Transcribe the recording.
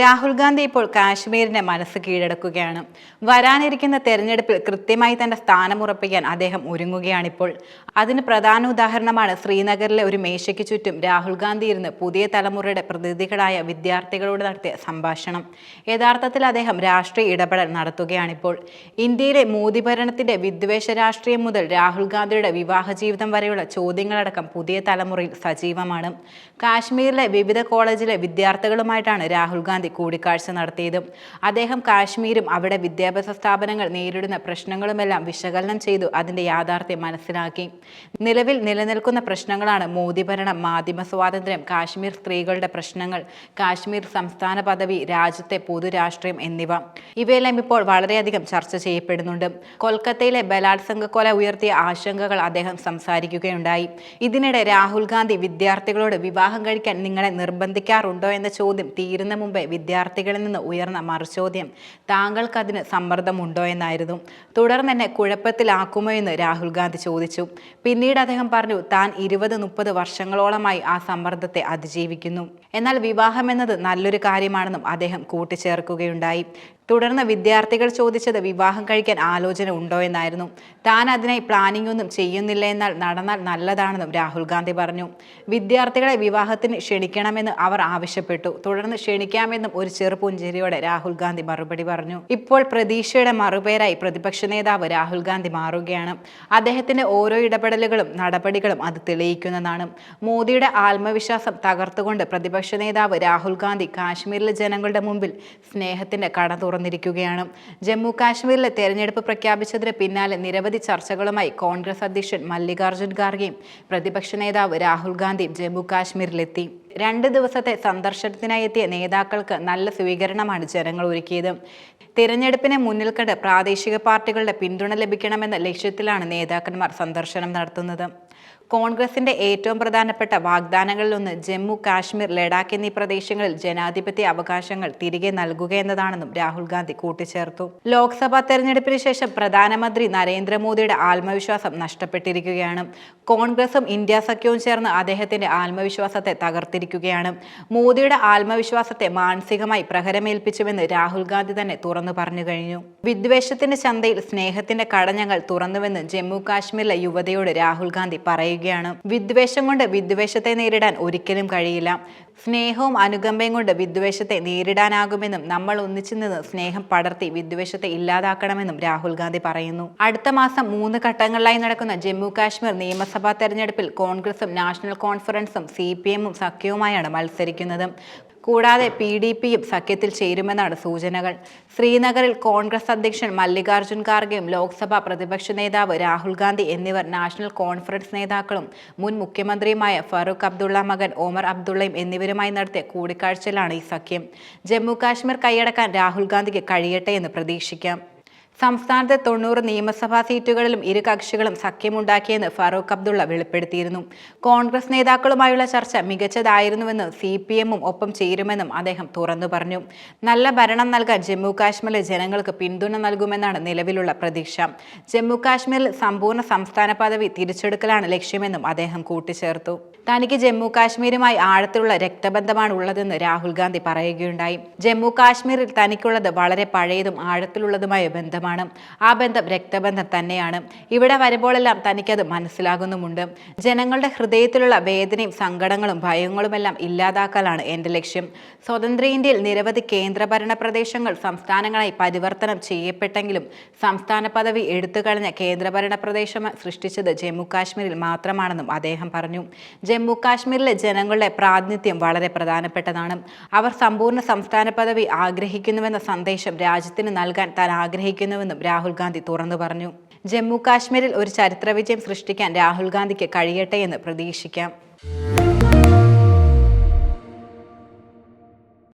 രാഹുൽ ഗാന്ധി ഇപ്പോൾ കാശ്മീരിന്റെ മനസ്സ് കീഴടക്കുകയാണ്. വരാനിരിക്കുന്ന തെരഞ്ഞെടുപ്പിൽ കൃത്യമായി തന്റെ സ്ഥാനം ഉറപ്പിക്കാൻ അദ്ദേഹം ഒരുങ്ങുകയാണിപ്പോൾ. അതിന് പ്രധാന ഉദാഹരണമാണ് ശ്രീനഗറിലെ ഒരു മേശയ്ക്ക് ചുറ്റും രാഹുൽ ഗാന്ധി ഇരുന്ന് പുതിയ തലമുറയുടെ പ്രതിനിധികളായ വിദ്യാർത്ഥികളോട് നടത്തിയ സംഭാഷണം. യഥാർത്ഥത്തിൽ അദ്ദേഹം രാഷ്ട്രീയ ഇടപെടൽ നടത്തുകയാണിപ്പോൾ. ഇന്ത്യയിലെ മോദി ഭരണത്തിന്റെ വിദ്വേഷ രാഷ്ട്രീയം മുതൽ രാഹുൽ ഗാന്ധിയുടെ വിവാഹ ജീവിതം വരെയുള്ള ചോദ്യങ്ങളടക്കം പുതിയ തലമുറയിൽ സജീവമാണ്. കാശ്മീരിലെ വിവിധ കോളേജിലെ വിദ്യാർത്ഥികളുമായിട്ടാണ് രാഹുൽ ഗാന്ധി കൂടിക്കാഴ്ച നടത്തിയത് അദ്ദേഹം കാശ്മീരും അവിടെ വിദ്യാഭ്യാസ സ്ഥാപനങ്ങൾ നേരിടുന്ന പ്രശ്നങ്ങളുമെല്ലാം വിശകലനം ചെയ്തു അതിന്റെ യാഥാർത്ഥ്യം മനസ്സിലാക്കി. നിലവിൽ നിലനിൽക്കുന്ന പ്രശ്നങ്ങളാണ് മോദി ഭരണം മാധ്യമ സ്വാതന്ത്ര്യം കാശ്മീർ സ്ത്രീകളുടെ പ്രശ്നങ്ങൾ കാശ്മീർ സംസ്ഥാന പദവി രാജ്യത്തെ പൊതുരാഷ്ട്രീയം എന്നിവ. ഇവയെല്ലാം ഇപ്പോൾ വളരെയധികം ചർച്ച ചെയ്യപ്പെടുന്നുണ്ട്. കൊൽക്കത്തയിലെ ബലാത്സംഗ കൊല ഉയർത്തിയ ആശങ്കകൾ അദ്ദേഹം സംസാരിക്കുകയുണ്ടായി. ഇതിനിടെ രാഹുൽ ഗാന്ധി വിദ്യാർത്ഥികളോട് വിവാഹം കഴിക്കാൻ നിങ്ങളെ നിർബന്ധിക്കാറുണ്ടോ എന്ന ചോദ്യം തീരുന്ന മുമ്പേ വിദ്യാർത്ഥികളിൽ നിന്ന് ഉയർന്ന മറുചോദ്യം. താങ്കൾക്ക് അതിന് സമ്മർദ്ദമുണ്ടോ എന്നായിരുന്നു. തുടർന്ന് എന്നെ കുഴപ്പത്തിലാക്കുമോ എന്ന് രാഹുൽ ഗാന്ധി ചോദിച്ചു. പിന്നീട് അദ്ദേഹം പറഞ്ഞു താൻ ഇരുപത് മുപ്പത് വർഷങ്ങളോളമായി ആ സമ്മർദ്ദത്തെ അതിജീവിക്കുന്നു. എന്നാൽ വിവാഹം എന്നത് നല്ലൊരു കാര്യമാണെന്നും അദ്ദേഹം കൂട്ടിച്ചേർക്കുകയുണ്ടായി. തുടർന്ന് വിദ്യാർത്ഥികൾ ചോദിച്ചത് വിവാഹം കഴിക്കാൻ ആലോചന ഉണ്ടോ എന്നായിരുന്നു. താൻ അതിനായി പ്ലാനിംഗ് ഒന്നും ചെയ്യുന്നില്ല എന്നാൽ നടന്നാൽ നല്ലതാണെന്നും രാഹുൽ ഗാന്ധി പറഞ്ഞു. വിദ്യാർത്ഥികളെ വിവാഹത്തിന് ക്ഷണിക്കണമെന്ന് അവർ ആവശ്യപ്പെട്ടു. തുടർന്ന് ക്ഷണിക്കാമെന്നും ഒരു ചെറുപുഞ്ചിരിയോടെ രാഹുൽ ഗാന്ധി മറുപടി പറഞ്ഞു. ഇപ്പോൾ പ്രതീക്ഷയുടെ മറുപേരായി പ്രതിപക്ഷ നേതാവ് രാഹുൽ ഗാന്ധി മാറുകയാണ്. അദ്ദേഹത്തിന്റെ ഓരോ ഇടപെടലുകളും നടപടികളും അത് തെളിയിക്കുന്നതാണ്. മോദിയുടെ ആത്മവിശ്വാസം തകർത്തുകൊണ്ട് പ്രതിപക്ഷ നേതാവ് രാഹുൽ ഗാന്ധി കാശ്മീരിലെ ജനങ്ങളുടെ മുമ്പിൽ സ്നേഹത്തിന്റെ കട തുറന്നിരിക്കുകയാണ്. ജമ്മു കാശ്മീരിലെ തെരഞ്ഞെടുപ്പ് പ്രഖ്യാപിച്ചതിന് പിന്നാലെ നിരവധി ചർച്ചകളുമായി കോൺഗ്രസ് അധ്യക്ഷൻ മല്ലികാർജുൻ ഖാർഗെയും പ്രതിപക്ഷ നേതാവ് രാഹുൽ ഗാന്ധിയും ജമ്മു കാശ്മീരിലെത്തി രണ്ട് ദിവസത്തെ സന്ദർശനത്തിനായി എത്തിയ നേതാക്കൾക്ക് നല്ല സ്വീകരണമാണ് ജനങ്ങൾ ഒരുക്കിയത്. തിരഞ്ഞെടുപ്പിനെ മുന്നിൽ കണ്ട് പ്രാദേശിക പാർട്ടികളുടെ പിന്തുണ ലഭിക്കണമെന്ന ലക്ഷ്യത്തിലാണ് നേതാക്കന്മാർ സന്ദർശനം നടത്തുന്നത്. കോൺഗ്രസിന്റെ ഏറ്റവും പ്രധാനപ്പെട്ട വാഗ്ദാനങ്ങളിലൊന്ന് ജമ്മു കാശ്മീർ ലഡാക്ക് എന്നീ പ്രദേശങ്ങളിൽ ജനാധിപത്യ അവകാശങ്ങൾ തിരികെ നൽകുക എന്നതാണെന്നും രാഹുൽ ഗാന്ധി കൂട്ടിച്ചേർത്തു. ലോക്സഭാ തെരഞ്ഞെടുപ്പിന് ശേഷം പ്രധാനമന്ത്രി നരേന്ദ്രമോദിയുടെ ആത്മവിശ്വാസം നഷ്ടപ്പെട്ടിരിക്കുകയാണ്. കോൺഗ്രസും ഇന്ത്യ സഖ്യവും ചേർന്ന് അദ്ദേഹത്തിന്റെ ആത്മവിശ്വാസത്തെ തകർത്തിരിക്കുകയാണ് മോദിയുടെ ആത്മവിശ്വാസത്തെ മാനസികമായി പ്രഹരമേൽപ്പിച്ചുവെന്ന് രാഹുൽ ഗാന്ധി തന്നെ തുറന്നു പറഞ്ഞു കഴിഞ്ഞു. വിദ്വേഷത്തിന്റെ ചന്തയിൽ സ്നേഹത്തിന്റെ കട ഞങ്ങൾ തുറന്നുവെന്ന് ജമ്മു കാശ്മീരിലെ യുവതയോട് രാഹുൽ ഗാന്ധി പറയുകയാണ്. വിദ്വേഷം കൊണ്ട് വിദ്വേഷത്തെ നേരിടാൻ ഒരിക്കലും കഴിയില്ല. സ്നേഹവും അനുകമ്പയും കൊണ്ട് വിദ്വേഷത്തെ നേരിടാനാകുമെന്നും നമ്മൾ ഒന്നിച്ചു നിന്ന് സ്നേഹം പടർത്തി വിദ്വേഷത്തെ ഇല്ലാതാക്കണമെന്നും രാഹുൽ ഗാന്ധി പറയുന്നു. അടുത്ത മാസം മൂന്ന് ഘട്ടങ്ങളിലായി നടക്കുന്ന ജമ്മു കാശ്മീർ നിയമസഭാ തെരഞ്ഞെടുപ്പിൽ കോൺഗ്രസും നാഷണൽ കോൺഫറൻസും സി പി എമ്മും സഖ്യവുമായാണ് മത്സരിക്കുന്നത്. കൂടാതെ പി ഡി പിയും സഖ്യത്തിൽ ചേരുമെന്നാണ് സൂചനകൾ. ശ്രീനഗറിൽ കോൺഗ്രസ് അധ്യക്ഷൻ മല്ലികാർജുൻ ഖാർഗെയും ലോക്സഭാ പ്രതിപക്ഷ നേതാവ് രാഹുൽ ഗാന്ധി എന്നിവർ നാഷണൽ കോൺഫറൻസ് നേതാക്കളും മുൻ മുഖ്യമന്ത്രിയുമായ ഫറൂഖ് അബ്ദുള്ള മകൻ ഒമർ അബ്ദുള്ളയും എന്നിവരുമായി നടത്തിയ കൂടിക്കാഴ്ചയിലാണ് ഈ സഖ്യം. ജമ്മു കാശ്മീർ കൈയടക്കാൻ രാഹുൽ ഗാന്ധിക്ക് കഴിയട്ടെ എന്ന് പ്രതീക്ഷിക്കാം. സംസ്ഥാനത്തെ തൊണ്ണൂറ് നിയമസഭാ സീറ്റുകളിലും ഇരു കക്ഷികളും സഖ്യമുണ്ടാക്കിയെന്ന് ഫറൂഖ് അബ്ദുള്ള വെളിപ്പെടുത്തിയിരുന്നു. കോൺഗ്രസ് നേതാക്കളുമായുള്ള ചർച്ച മികച്ചതായിരുന്നുവെന്ന് സി പി എമ്മും ഒപ്പം ചേരുമെന്നും അദ്ദേഹം തുറന്നു പറഞ്ഞു. നല്ല ഭരണം നൽകാൻ ജമ്മു കാശ്മീരിലെ ജനങ്ങൾക്ക് പിന്തുണ നൽകുമെന്നാണ് നിലവിലുള്ള പ്രതീക്ഷ. ജമ്മു കാശ്മീരിൽ സമ്പൂർണ സംസ്ഥാന പദവി തിരിച്ചെടുക്കലാണ് ലക്ഷ്യമെന്നും അദ്ദേഹം കൂട്ടിച്ചേർത്തു. തനിക്ക് ജമ്മു കാശ്മീരുമായി ആഴത്തിലുള്ള രക്തബന്ധമാണ് ഉള്ളതെന്ന് രാഹുൽ ഗാന്ധി പറയുകയുണ്ടായി. ജമ്മു കാശ്മീരിൽ തനിക്കുള്ളത് വളരെ പഴയതും ആഴത്തിലുള്ളതുമായ ബന്ധമാണ് ആ ബന്ധം രക്തബന്ധം തന്നെയാണ്. ഇവിടെ വരുമ്പോഴെല്ലാം തനിക്കത് മനസ്സിലാകുന്നുമുണ്ട്. ജനങ്ങളുടെ ഹൃദയത്തിലുള്ള വേദനയും സങ്കടങ്ങളും ഭയങ്ങളുമെല്ലാം ഇല്ലാതാക്കലാണ് എന്റെ ലക്ഷ്യം. സ്വതന്ത്ര ഇന്ത്യയിൽ നിരവധി കേന്ദ്രഭരണ പ്രദേശങ്ങൾ സംസ്ഥാനങ്ങളായി പരിവർത്തനം ചെയ്യപ്പെട്ടെങ്കിലും സംസ്ഥാന പദവി എടുത്തുകളഞ്ഞ കേന്ദ്രഭരണ പ്രദേശം സൃഷ്ടിച്ചത് ജമ്മു കാശ്മീരിൽ മാത്രമാണെന്നും അദ്ദേഹം പറഞ്ഞു. ജമ്മു കാശ്മീരിലെ ജനങ്ങളുടെ പ്രാതിനിധ്യം വളരെ പ്രധാനപ്പെട്ടതാണ്. അവർ സമ്പൂർണ സംസ്ഥാന പദവി ആഗ്രഹിക്കുന്നുവെന്ന സന്ദേശം രാജ്യത്തിന് നൽകാൻ താൻ ആഗ്രഹിക്കുന്നുവെന്നും രാഹുൽ ഗാന്ധി തുറന്നു പറഞ്ഞു. ജമ്മു കാശ്മീരിൽ ഒരു ചരിത്ര വിജയം സൃഷ്ടിക്കാൻ രാഹുൽ ഗാന്ധിക്ക് കഴിയട്ടെ എന്ന് പ്രതീക്ഷിക്കാം.